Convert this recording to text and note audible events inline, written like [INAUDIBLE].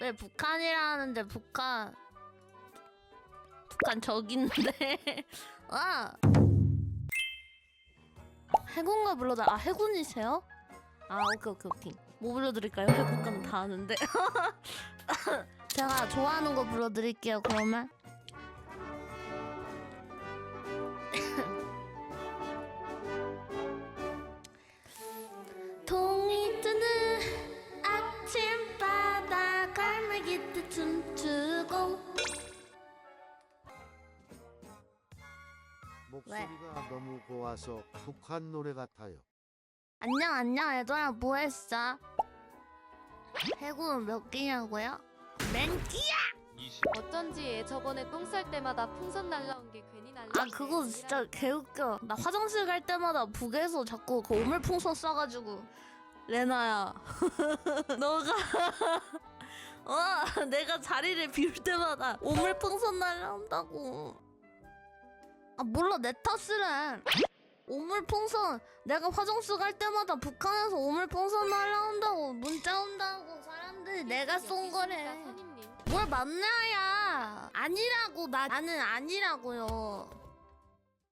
왜 북한이라는데 북한 북한 저긴데? 아 해군가 불러다 아 해군이세요? 아 오케이 오케이 오케이. 뭐 불러드릴까요? 해군가는 다 아는데. [LAUGHS] 제가 좋아하는 거 불러드릴게요 그러면 춤추고 목소리가 너무 고와서 북한 노래 같아요. 안녕 안녕 얘들아 뭐했어? 해군 몇 개냐고요? 맨끼야! 어쩐지 저번에 똥 쌀 때마다 풍선 날라온 게 괜히 날라. 아 그거 진짜 개웃겨 나 화장실 갈 때마다 북에서 자꾸 그 오물풍선 쏴가지고 레나야 [LAUGHS] 너가 어 [LAUGHS] 내가 자리를 비울 때마다 오물풍선 날라온다고. 아 몰라 내 탓이래 오물풍선 내가 화장실 갈 때마다 북한에서 오물풍선 날라온다고 문자 온다고 사람들이 내가 쏜 거래. 뭘 만나야. 아니라고 나 나는 아니라고요